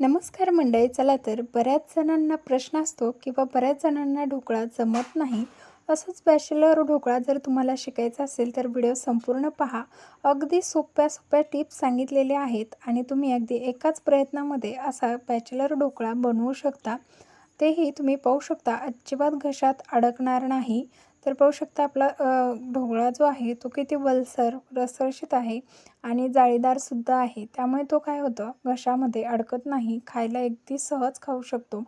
नमस्कार मंडळी चला तर बऱ्याच जणांना प्रश्न असतो किंवा बऱ्याच जणांना ढोकळा जमत नाही असंच बॅचलर ढोकळा जर तुम्हाला शिकायचा असेल तर व्हिडिओ संपूर्ण पहा. अगदी सोप्या सोप्या टिप्स सांगितलेले आहेत आणि तुम्ही अगदी एकाच प्रयत्नामध्ये असा बॅचलर ढोकळा बनवू शकता. तेही तुम्ही पाहू शकता. अजिबात घशात अडकणार नाही. तर पाहू शकता आपला ढोकळा जो आहे तो किती वलसर रसरशीत आहे आणि जाळीदारसुद्धा आहे. त्यामुळे तो काय होतं? घशामध्ये अडकत नाही. खायला अगदी सहज खाऊ शकतो.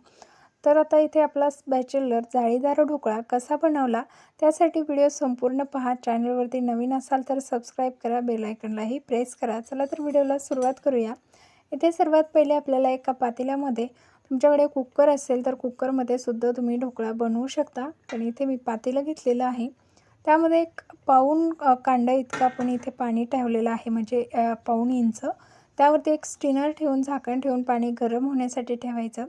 तर आता इथे आपला बॅचलर जाळीदार ढोकळा कसा बनवला? त्यासाठी व्हिडिओ संपूर्ण पहा. चॅनलवरती नवीन असाल तर सबस्क्राईब करा. बेलायकनलाही प्रेस करा. चला तर व्हिडिओला सुरुवात करूया. इथे सर्वात पहिले आपल्याला एका पातेल्यामध्ये तुमच्याकडे कुकर असेल तर कुकरमध्ये सुद्धा तुम्ही ढोकळा बनवू शकता. पण इथे मी पातेलं घेतलेलं आहे. त्यामध्ये एक पाऊण कांडा इतकं आपण इथे पाणी ठेवलेलं आहे. म्हणजे पाऊण इंच. त्यावरती एक स्टिनर ठेवून झाकण ठेवून पाणी गरम होण्यासाठी ठेवायचं.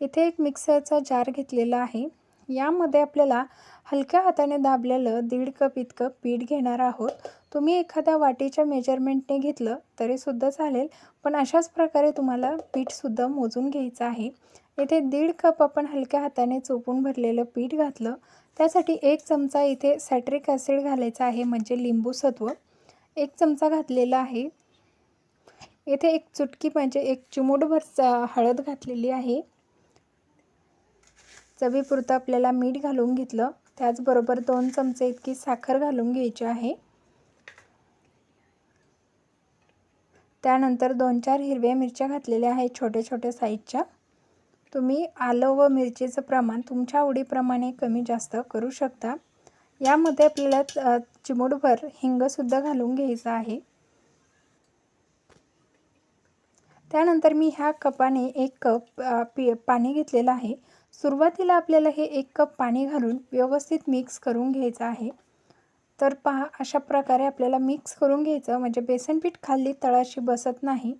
इथे एक मिक्सरचा जार घेतलेला आहे. यामध्ये आपल्याला हलक्या हाताने दाबलेलं दीड कप इतकं पीठ घेणार आहोत. तुम्ही एखाद्या वाटीच्या मेजरमेंटने घेतलं तरीसुद्धा चालेल पण अशाच प्रकारे तुम्हाला पीठसुद्धा मोजून घ्यायचं आहे. इथे दीड कप आपण हलक्या हाताने चोपून भरलेलं पीठ घातलं. त्यासाठी एक चमचा इथे सॅट्रिक ॲसिड घालायचा आहे म्हणजे लिंबू सत्व एक चमचा घातलेला आहे. इथे एक चुटकी म्हणजे एक चिमूटभर हळद घातलेली आहे. चवीपुरतं आपल्याला मीठ घालून घेतलं. त्याचबरोबर दोन चमचे इतकी साखर घालून घ्यायची आहे. त्यानंतर दोन चार हिरव्या मिरच्या घातलेल्या आहेत छोट्या छोट्या साईजच्या. तुम्ही आलं व मिरचीचं प्रमाण तुमच्या आवडीप्रमाणे कमी जास्त करू शकता. यामध्ये आपल्याला चिमूटभर हिंगसुद्धा घालून घ्यायचं आहे. त्यानंतर मी ह्या कपाने एक कप पी पाणी घेतलेलं आहे. सुरुवातीला आपल्याला हे एक कप पाणी घालून व्यवस्थित मिक्स करून घ्यायचं आहे. तर पहा अशा प्रकारे आपल्याला मिक्स करून घ्यायचं. म्हणजे बेसनपीठ खाल्ली तळाशी बसत नाही.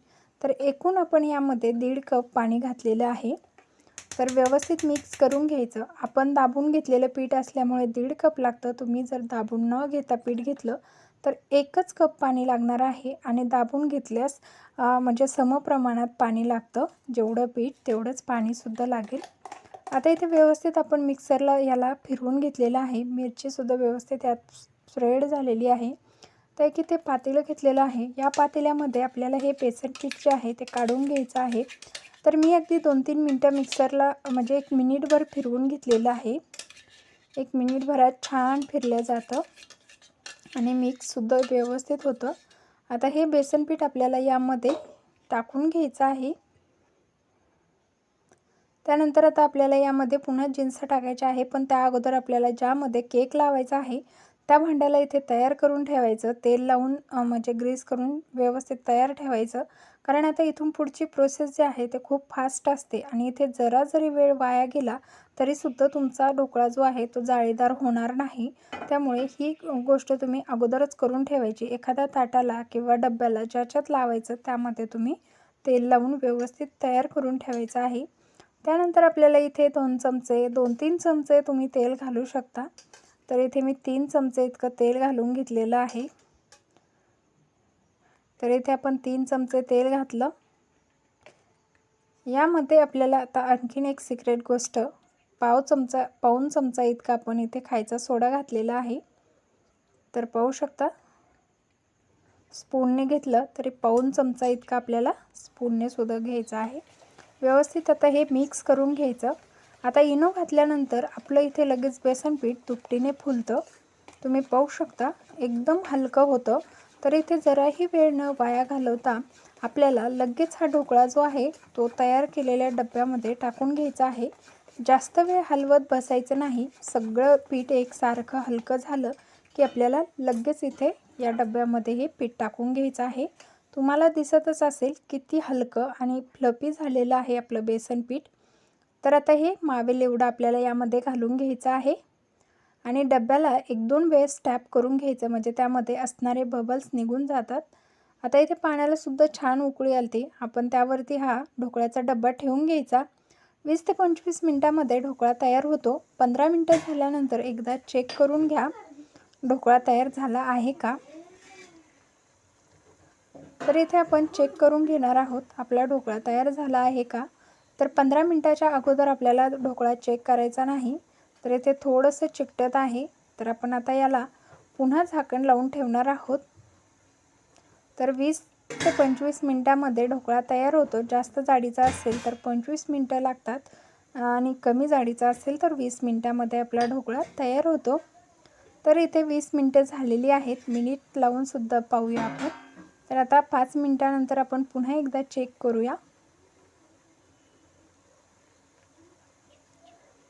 तर एकूण आपण यामध्ये दीड कप पाणी घातलेलं आहे. तर व्यवस्थित मिक्स करून घ्यायचं. आपण दाबून घेतलेलं पीठ असल्यामुळे दीड कप लागतं. तुम्ही जर दाबून न घेता पीठ घेतलं तर एकच कप पाणी लागणार आहे आणि दाबून घेतल्यास म्हणजे समप्रमाणात पाणी लागतं. जेवढं पीठ तेवढंच पाणीसुद्धा लागेल. आता इथे व्यवस्थित आपण मिक्सरला याला फिरवून घेतलेलं आहे. मिरचीसुद्धा व्यवस्थित यात स्प्रेड झालेली आहे. तर एक इथे पातेलं घेतलेलं आहे. या पातेल्यामध्ये आपल्याला हे बेसन पीठ जे आहे ते काढून घ्यायचं आहे. तर मी अगदी दोन तीन मिनटं मिक्सरला म्हणजे एक मिनिटभर फिरवून घेतलेलं आहे. एक मिनिटभरात छान फिरलं जातं. आणि मिक्ससुद्धा व्यवस्थित होतं. आता हे बेसन पीठ आपल्याला यामध्ये टाकून घ्यायचं आहे. त्यानंतर आता आपल्याला यामध्ये पुन्हा जिन्स टाकायचे आहे पण त्या अगोदर आपल्याला ज्यामध्ये केक लावायचा आहे त्या भांड्याला इथे तयार करून ठेवायचं. तेल लावून म्हणजे ग्रीस करून व्यवस्थित तयार ठेवायचं. कारण आता इथून पुढची प्रोसेस जी आहे ते खूप फास्ट असते आणि इथे जरा जरी वेळ वाया गेला तरीसुद्धा तुमचा ढोकळा जो आहे तो जाळीदार होणार नाही. त्यामुळे ही गोष्ट तुम्ही अगोदरच करून ठेवायची. एखाद्या ताटाला किंवा डब्याला ज्याच्यात लावायचं त्यामध्ये तुम्ही तेल लावून व्यवस्थित तयार करून ठेवायचं आहे. त्यानंतर आपल्याला इथे दोन चमचे दोन तीन चमचे तुम्ही तेल घालू शकता. तर इथे मी तीन चमचे इतकं तेल घालून घेतलेलं आहे. तर इथे आपण तीन चमचे तेल घातलं. यामध्ये आपल्याला आता आणखीन एक सिक्रेट गोष्ट पाव चमचा पाऊन चमचा इतका आपण इथे खायचा सोडा घातलेला आहे. तर पाहू शकता स्पूनने घेतलं तरी पाऊन चमचा इतका आपल्याला स्पूनने सुद्धा घ्यायचा आहे. व्यवस्थित आता हे मिक्स करून घ्यायचं. आता इनो घातल्यानंतर आपलं इथे लगेच बेसन पीठ दुपटीने फुलतं. तुम्ही पाहू शकता एकदम हलकं होतं. तर इथे जराही वेळ न वाया घालवता आपल्याला लगेच हा ढोकळा जो आहे तो तयार केलेल्या डब्यामध्ये टाकून घ्यायचा आहे. जास्त वेळ हलवत बसायचं नाही. सगळं पीठ एकसारखं हलकं झालं की आपल्याला लगेच इथे या डब्यामध्ये हे पीठ टाकून घ्यायचं आहे. तुम्हाला दिसतच असेल किती हलकं आणि फ्लपी झालेलं आहे आपलं बेसन पीठ. तर आता हे मावेल एवढं आपल्याला यामध्ये घालून घ्यायचं आहे. आणि डब्याला एक दोन वेळेस टॅप करून घ्यायचं म्हणजे त्यामध्ये असणारे बबल्स निघून जातात. आता इथे पाण्याला सुद्धा छान उकळी आलती. आपण त्यावरती हा ढोकळ्याचा डब्बा ठेवून घ्यायचा. वीस ते पंचवीस मिनटामध्ये ढोकळा तयार होतो. पंधरा मिनटं झाल्यानंतर एकदा चेक करून घ्या ढोकळा तयार झाला आहे का? तर इथे आपण चेक करून घेणार आहोत आपला ढोकळा तयार झाला आहे का? तर पंधरा मिनटाच्या अगोदर आपल्याला ढोकळा चेक करायचा नाही तर इथे थोडंसं चिकटत आहे. तर आपण आता याला पुन्हा झाकण लावून ठेवणार आहोत. तर वीस ते पंचवीस मिनटामध्ये ढोकळा तयार होतो. जास्त जाडीचा असेल तर पंचवीस मिनटं लागतात आणि कमी जाडीचा असेल तर वीस मिनटामध्ये आपला ढोकळा तयार होतो. तर इथे वीस मिनटं झालेली आहेत. मिनिट लावूनसुद्धा पाहूया आपण. तर आता पाच मिनटानंतर आपण पुन्हा एकदा चेक करूया.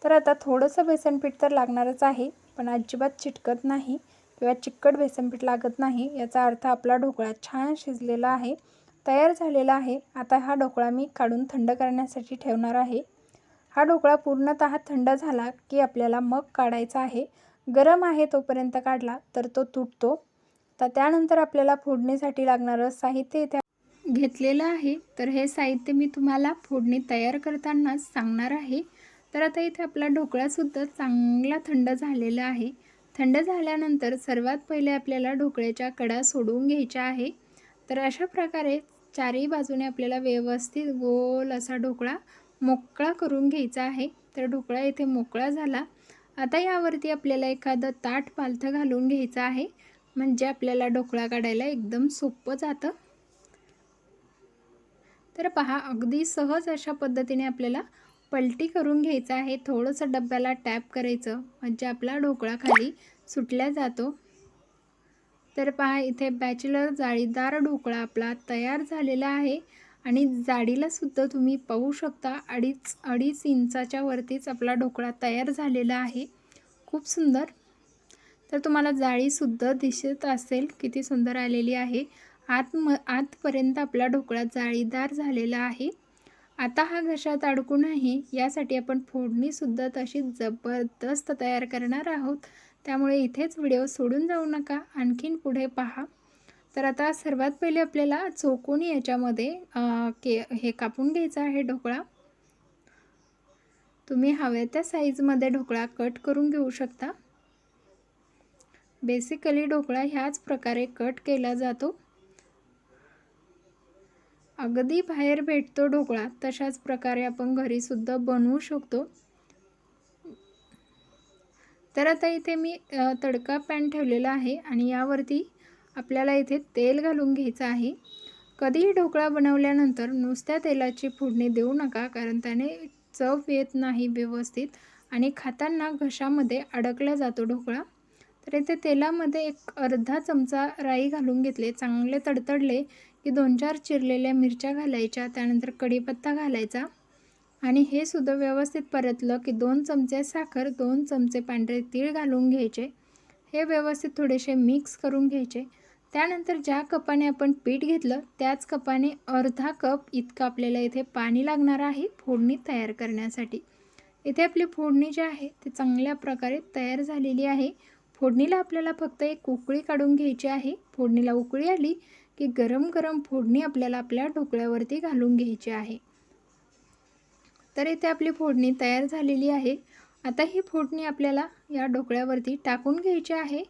तर आता थोडंसं बेसनपीठ तर लागणारच आहे पण अजिबात चिटकत नाही किंवा चिकट बेसनपीठ लागत नाही याचा अर्थ आपला ढोकळा छान शिजलेला आहे तयार झालेला आहे. आता हा ढोकळा मी काढून थंड करण्यासाठी ठेवणार आहे. हा ढोकळा पूर्णतः थंड झाला की आपल्याला मग काढायचा आहे. गरम आहे तोपर्यंत काढला तर तो तुटतो. तर त्यानंतर आपल्याला फोडणीसाठी लागणारं साहित्य इथे घेतलेलं आहे. तर हे साहित्य मी तुम्हाला फोडणी तयार करतानाच सांगणार आहे. तर आता इथे आपला ढोकळासुद्धा चांगला थंड झालेला आहे. थंड झाल्यानंतर सर्वात पहिले आपल्याला ढोकळ्याच्या कडा सोडवून घ्यायच्या आहे. तर अशा प्रकारे चारही बाजूने आपल्याला व्यवस्थित गोल असा ढोकळा मोकळा करून घ्यायचा आहे. तर ढोकळा इथे मोकळा झाला. आता यावरती आपल्याला एखादं ताट पालथं घालून घ्यायचं आहे. म्हणजे आपल्याला ढोकळा काढायला एकदम सोपं जातं. तर पहा अगदी सहज अशा पद्धतीने आपल्याला पलटी करून घ्यायचं आहे. थोडंसं डब्याला टॅप करायचं म्हणजे आपला ढोकळा खाली सुटल्या जातो. तर पहा इथे बॅचलर जाळीदार ढोकळा आपला तयार झालेला आहे आणि जाडीला सुद्धा तुम्ही पाहू शकता अडीच अडीच इंचाच्या वरतीच आपला ढोकळा तयार झालेला आहे. खूप सुंदर. तर तुम्हाला जाळीसुद्धा दिसत असेल किती सुंदर आलेली आहे. आत म आतपर्यंत आपला ढोकळा जाळीदार झालेला आहे. आता हा घशात अडकू नये यासाठी आपण फोडणीसुद्धा तशी जबरदस्त तयार करणार आहोत. त्यामुळे इथेच व्हिडिओ सोडून जाऊ नका. आणखीन पुढे पहा. तर आता सर्वात पहिले आपल्याला चोकोनी याच्यामध्ये के हे कापून घ्यायचं आहे ढोकळा. तुम्ही हव्या त्या साईजमध्ये ढोकळा कट करून घेऊ शकता. बेसिकली ढोकळा ह्याच प्रकारे कट केला जातो. अगदी बाहेर भेटतो ढोकळा तशाच प्रकारे आपण घरीसुद्धा बनवू शकतो. तर आता इथे मी तडका पॅन ठेवलेला आहे आणि यावरती आपल्याला इथे तेल घालून घ्यायचं आहे. कधीही ढोकळा बनवल्यानंतर नुसत्या तेलाची फोडणी देऊ नका कारण त्याने चव येत नाही व्यवस्थित आणि खाताना घशामध्ये अडकला जातो ढोकळा. तर येथे तेलामध्ये एक अर्धा चमचा राई घालून घेतले. चांगले तडतडले की दोन चार चिरलेल्या मिरच्या घालायच्या त्यानंतर कढीपत्ता घालायचा आणि हे सुद्धा व्यवस्थित परतलं की दोन चमचे साखर दोन चमचे पांढरे तीळ घालून घ्यायचे. हे व्यवस्थित थोडेसे मिक्स करून घ्यायचे. त्यानंतर ज्या कपाने आपण पीठ घेतलं त्याच कपाने अर्धा कप इतकं आपल्याला इथे पाणी लागणार आहे फोडणी तयार करण्यासाठी. इथे आपली फोडणी जी आहे ती चांगल्या प्रकारे तयार झालेली आहे. फोडणीला आपल्याला फक्त एक उकळी काढून घ्यायची आहे. फोडणीला उकळी आली की गरम गरम फोडणी आपल्याला आपल्या ढोकळ्यावरती घालून घ्यायची आहे. तर इथे आपली फोडणी तयार झालेली आहे. आता ही फोडणी आपल्याला या ढोकळ्यावरती टाकून घ्यायची आहे.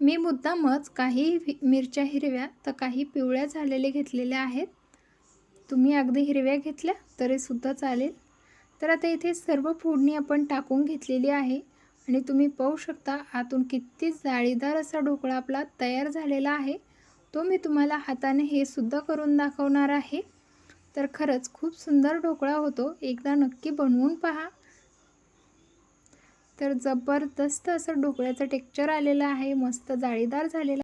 मी मुद्दामच काही मिरच्या हिरव्या तर काही पिवळ्या झालेल्या घेतलेल्या आहेत. तुम्ही अगदी हिरव्या घेतल्या तरीसुद्धा चालेल. तर आता इथे सर्व फोडणी आपण टाकून घेतलेली आहे. आणि तुम्ही पाहू शकता आतून किती जाळीदार असा ढोकळा आपला तयार झालेला आहे. तो मी तुम्हाला हाताने हे सुद्धा करून दाखवणार आहे. तर खरंच खूप सुंदर ढोकळा होतो. एकदा नक्की बनवून पहा. तर जबरदस्त असं ढोकळ्याचं टेक्चर आलेलं आहे. मस्त जाळीदार झालेलं